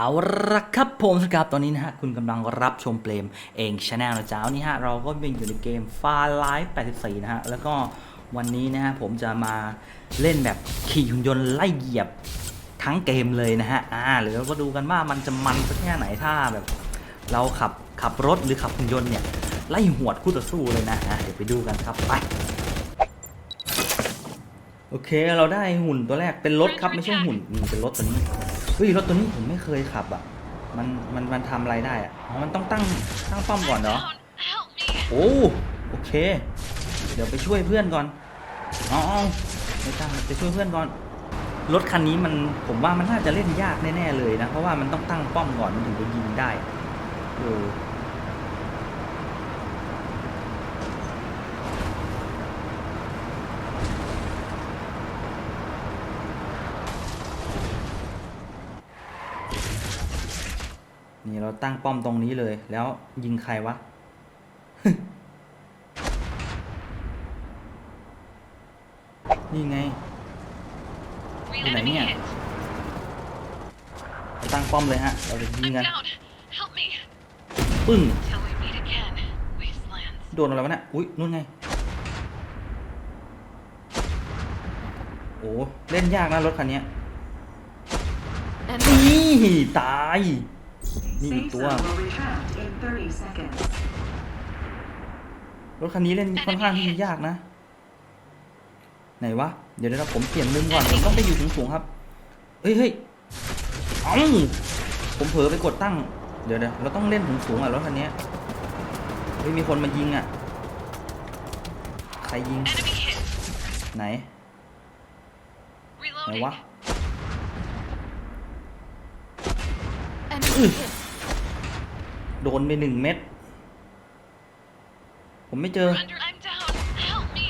เอาละครับผมสครับตอนนี้นะฮะคุณกำลังรับชมเปลมเองชาแนลนะจ๊ะวันนี้ฮะเราก็ยังอยู่ในเกม Far Life 84 นะฮะ แล้วก็วันนี้นะฮะผมจะมาเล่นแบบขี่หุ่นยนต์ไล่เหยียบทั้งเกมเลยนะฮะ อ่าเดี๋ยวเราก็ดูกันว่ามันจะมันสักแค่ไหนถ้าแบบ เราขับขับรถหรือขับหุ่นยนต์เนี่ย ไล่หวดคู่ต่อสู้เลยนะอะเดี๋ยวไปดูกันครับไปโอเคเราได้หุ่นตัวแรกเป็นรถครับไม่ใช่หุ่นอืมเป็นรถตัวนี้ เฮ้ยรถตัวนี้ผมไม่เคยขับอะ มันมันมันทำอะไรได้อะอ๋อมันต้องตั้งตั้งป้อมก่อนเหรอ โอ้โอเค เดี๋ยวไปช่วยเพื่อนก่อนอ๋อไม่ตั้งไปช่วยเพื่อนก่อน รถคันนี้มันผมว่ามันน่าจะเล่นยากแน่ๆเลยนะ เพราะว่ามันต้องตั้งป้อมก่อนมันถึงจะยิงได้เออ นี่เราตั้งป้อมตรงนี้เลย แล้วยิงใครวะ นี่ไง We Cái này enemy nha. hit. เราตั้งป้อมเลยฮะ เราจะยิง I'm กัน down. Help me. ปึ้ง Till we meet again. Wastelands. โดนอะไรวะเนี่ย อุ้ยนู่นไง โอ้ เล่นยากนะรถคันเนี้ย Enemy. นี่ตาย นี่อีก Safe ตัว zone will retract in 30 seconds. รถคันนี้เล่นค่อนข้างที่จะยากนะ ไหนวะ เดี๋ยวเดี๋ยวผมเปลี่ยนมุมก่อน ผมต้องไปอยู่สูงๆครับ เฮ้ยเฮ้ยเอ้าผมเผลอไปกดตั้ง เดี๋ยวเดี๋ยวเราต้องเล่นสูงๆอะรถคันเนี้ยเฮ้ยมีคนมายิงอะ ใครยิง Enemy hit. ไหน ไหน Reloading. วะ Enemy hit. โดนไปหนึ่งเม็ด ผมไม่เจอ We're under. I'm down. Help me.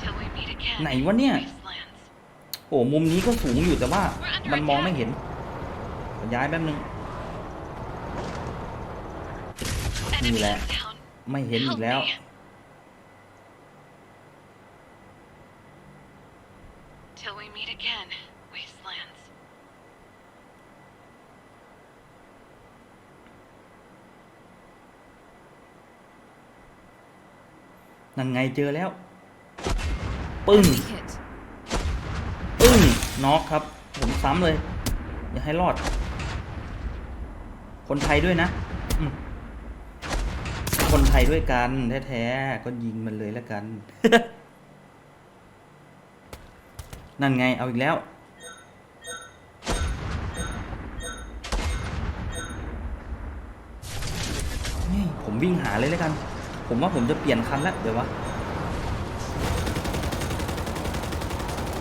Till we meet again. ไหนวะเนี่ย Wastelands. โอ้มุมนี้ก็สูงอยู่แต่ว่ามันมองไม่เห็นขอย้ายแป๊บนึง Enemy là- is down. ไม่เห็นอีกแล้ว นั่นไงเจอแล้ว ปึ้ง ปึ้ง น็อกครับ ผมซ้ำเลย อย่าให้รอด คนไทยด้วยนะ คนไทยด้วยกันแท้ๆ ก็ยิงมันเลยแล้วกัน นั่นไงเอาอีกแล้วนี่ผมวิ่งหาเลยแล้วกัน ผมว่าผมจะเปลี่ยนคันแล้วเดี๋ยววะ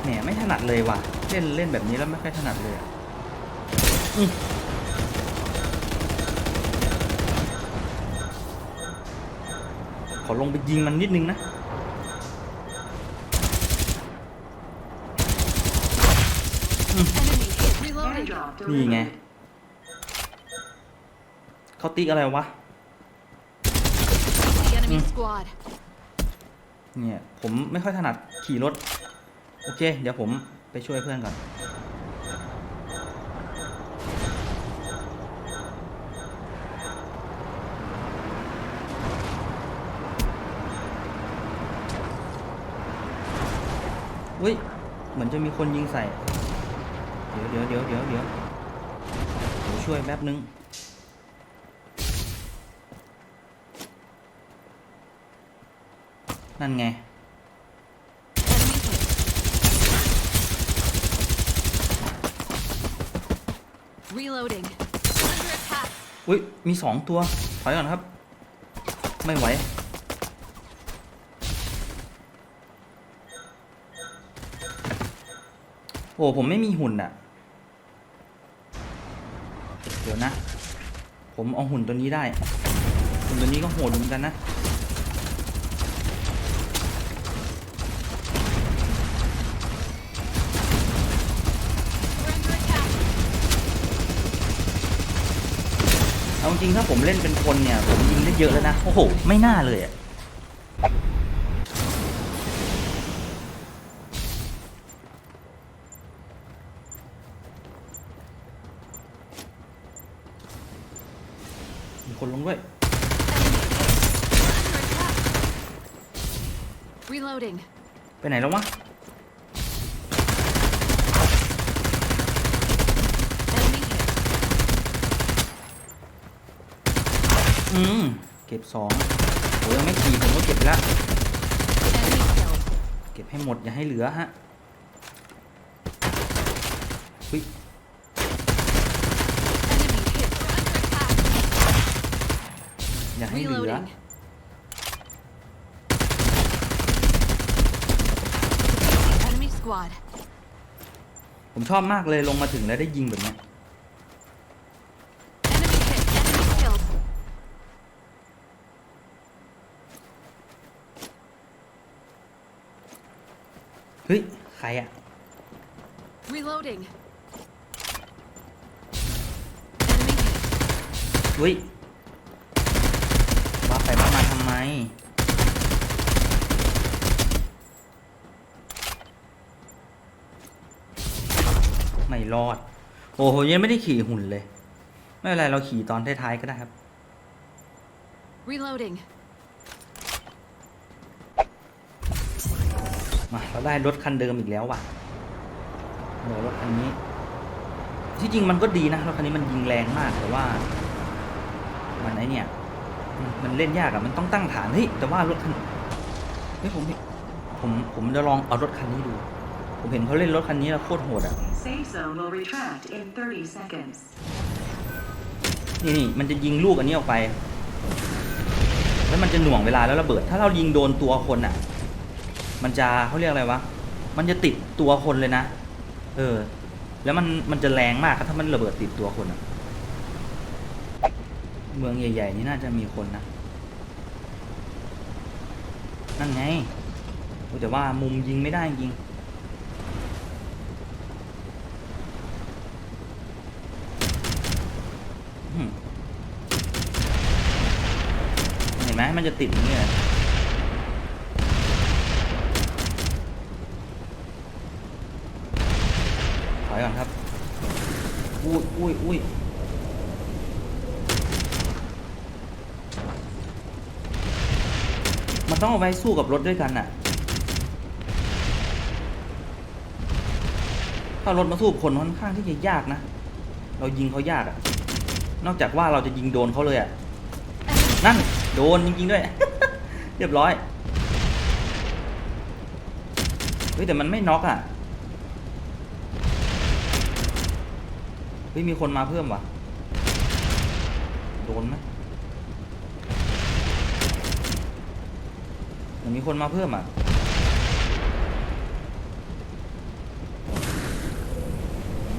แหมไม่ถนัดเลยว่ะ เล่นเล่นแบบนี้แล้วไม่ค่อยถนัดเลยอะขอลงไปยิงมันนิดนึงนะ นี่ไงเขาติ๊กอะไรวะ enemy Mm. squad. เนี่ยผมไม่ค่อยถนัดขี่รถ โอเค เดี๋ยวผมไปช่วยเพื่อนก่อน อุ้ย เหมือนจะมีคนยิงใส่ เดี๋ยวเดี๋ยวเดี๋ยวเดี๋ยวเดี๋ยวเดี๋ยวช่วยแป๊บนึง นั่นไง Enemy hit. Reloading. Under attack. อุ้ย มีสองตัว ถอยก่อนครับ ไม่ไหว โอ้ ผมไม่มีหุ่นอะเดี๋ยวนะ ผมเอาหุ่นตัวนี้ได้ หุ่นตัวนี้ก็โหดเหมือนกันนะ จริงถ้าผมเล่นเป็นคนเนี่ย ผมยิงได้เยอะแล้วนะ โอ้โห ไม่น่าเลยอะมีคนลงด้วย Reloading. ไปไหนแล้ววะ อืมเก็บสองโอ้ยยังไม่ขี่ผมก็เก็บไปแล้ว Enemy killed. เก็บให้หมดอย่าให้เหลือฮะเฮ้ย Enemy hit. We're under attack. อย่าให้เหลือ Reloading. Enemy squad. ผมชอบมากเลยลงมาถึงแล้วได้ยิงแบบเนี้ย Enemy hit. Enemy killed. เฮ้ย ใครอะ Reloading. Enemy hit. เฮ้ยว่าไปว่ามาทำไม ไม่รอด โอ้โหยังไม่ได้ขี่หุ่นเลย ไม่เป็นไร เราขี่ตอนท้ายๆก็ได้ครับ Reloading. มาเราได้รถคันเดิมอีกแล้วว่ะเดี๋ยวรถคันนี้ ที่จริงมันก็ดีนะรถคันนี้มันยิงแรงมากแต่ว่า มันไอเนี่ยมันมันเล่นยากอะมันต้องตั้งฐานเฮ้ยแต่ว่ารถคันเฮ้ยผมผมผมจะลองเอารถคันนี้ดู ผมเห็นเขาเล่นรถคันนี้แล้วโคตรโหดอะ Safe zone will retract in 30 seconds. นี่นี่มันจะยิงลูกอันนี้ออกไป แล้วมันจะหน่วงเวลาแล้วระเบิด ถ้าเรายิงโดนตัวคนอะ มันจะเขาเรียกอะไรวะ มันจะติดตัวคนเลยนะ เออ แล้วมันมันจะแรงมากถ้ามันระเบิดติดตัวคนอะเมืองใหญ่ ๆ นี่น่าจะมีคนนะ นั่นไงแต่ว่ามุมยิงไม่ได้จริงเห็นไหมมันจะติดอย่างนี้เลย อยก่อนครับ อุ้ยอุ้ยอุ้ยมันต้องเอาไว้สู้กับรถด้วยกันน่ะ ถ้ารถมาสู้กับคนค่อนข้างที่จะยากนะ เรายิงเขายากอะนอกจากว่าเราจะยิงโดนเขาเลยอะนั่น โดนจริงๆด้วย เรียบร้อย เฮ้ยแต่มันไม่น็อกอะ เฮ้ยมีคนมาเพิ่มว่ะ โดนไหมเหมือนมีคนมาเพิ่มอะ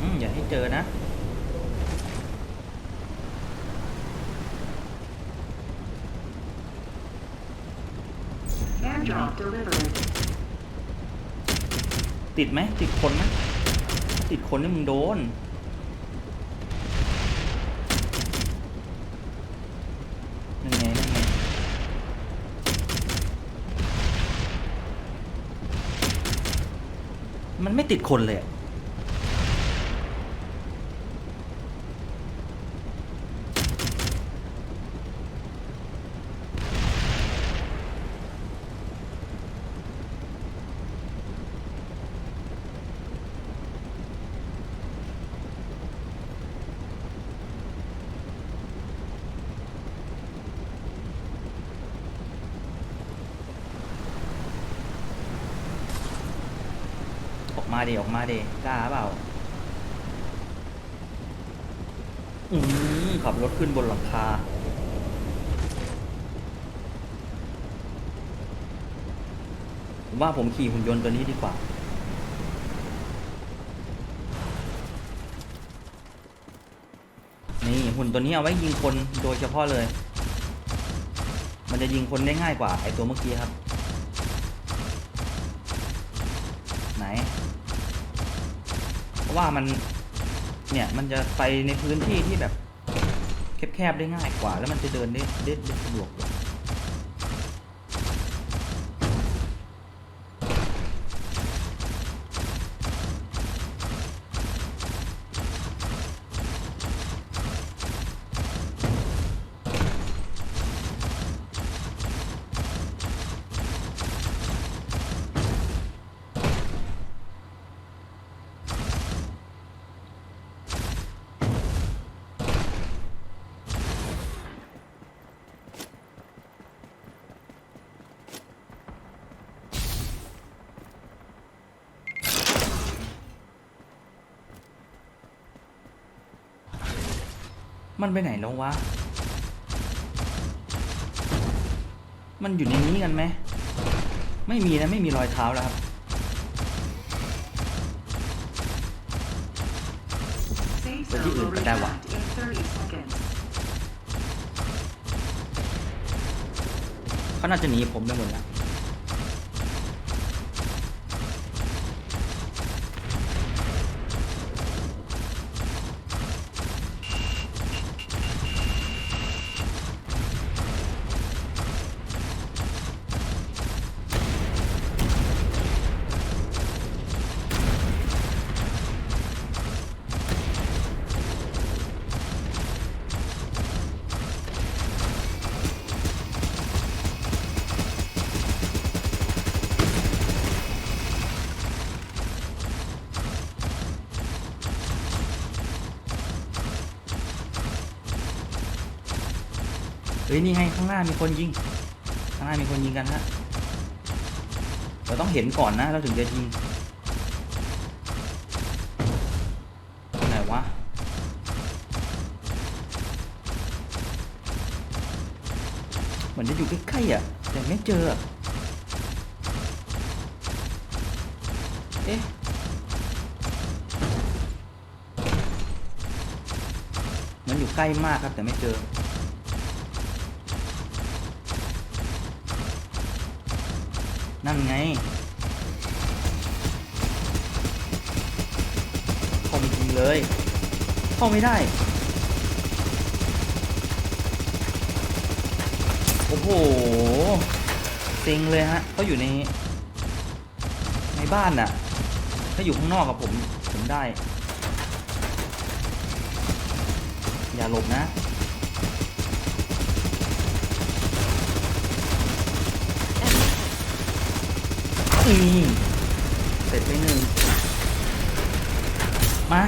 อืมอย่าให้เจอนะ Airdrop delivered. ติดไหมติดคนไหมติดคนนี่มึงโดนนั่นไงนั่นไง มันไม่ติดคนเลย มาเดออกมาเดกล้าเปล่าอืมขับรถขึ้นบนหลังคาผมว่าผมขี่หุ่นยนต์ตัวนี้ดีกว่า นี่หุ่นตัวนี้เอาไว้ยิงคนโดยเฉพาะเลย มันจะยิงคนได้ง่ายกว่าไอตัวเมื่อกี้ครับะว่ามันเนี่ยมันจะไปในพื้นที่ที่แบบแคบๆได้ง่ายกว่า แล้วมันจะเดินได้ได้ได้สะดวกกว่า มันไปไหนแล้ววะ มันอยู่ในนี้กันไหม ไม่มีนะไม่มีรอยเท้าแล้วครับ Safe But zone you- will but that one. retract in 30 seconds. เขาน่าจะหนีผมไปหมดแล้ว เฮ้ยนี่ไงข้างหน้ามีคนยิง ข้างหน้ามีคนยิงกันฮะ เราต้องเห็นก่อนนะเราถึงจะยิงไหนวะเหมือนจะอยู่ใกล้ๆอะ แต่ไม่เจอ เอ๊ะมันอยู่ใกล้มากครับแต่ไม่เจอ นั่นไง เข้าไม่จริงเลย เข้าไม่ได้ โอ้โหเซ็งเลยฮะเขาอยู่ใน ในบ้านน่ะ ถ้าอยู่ข้างนอกกับผม ผมได้ อย่าหลบนะ นี่เสร็จไปหนึ่งมา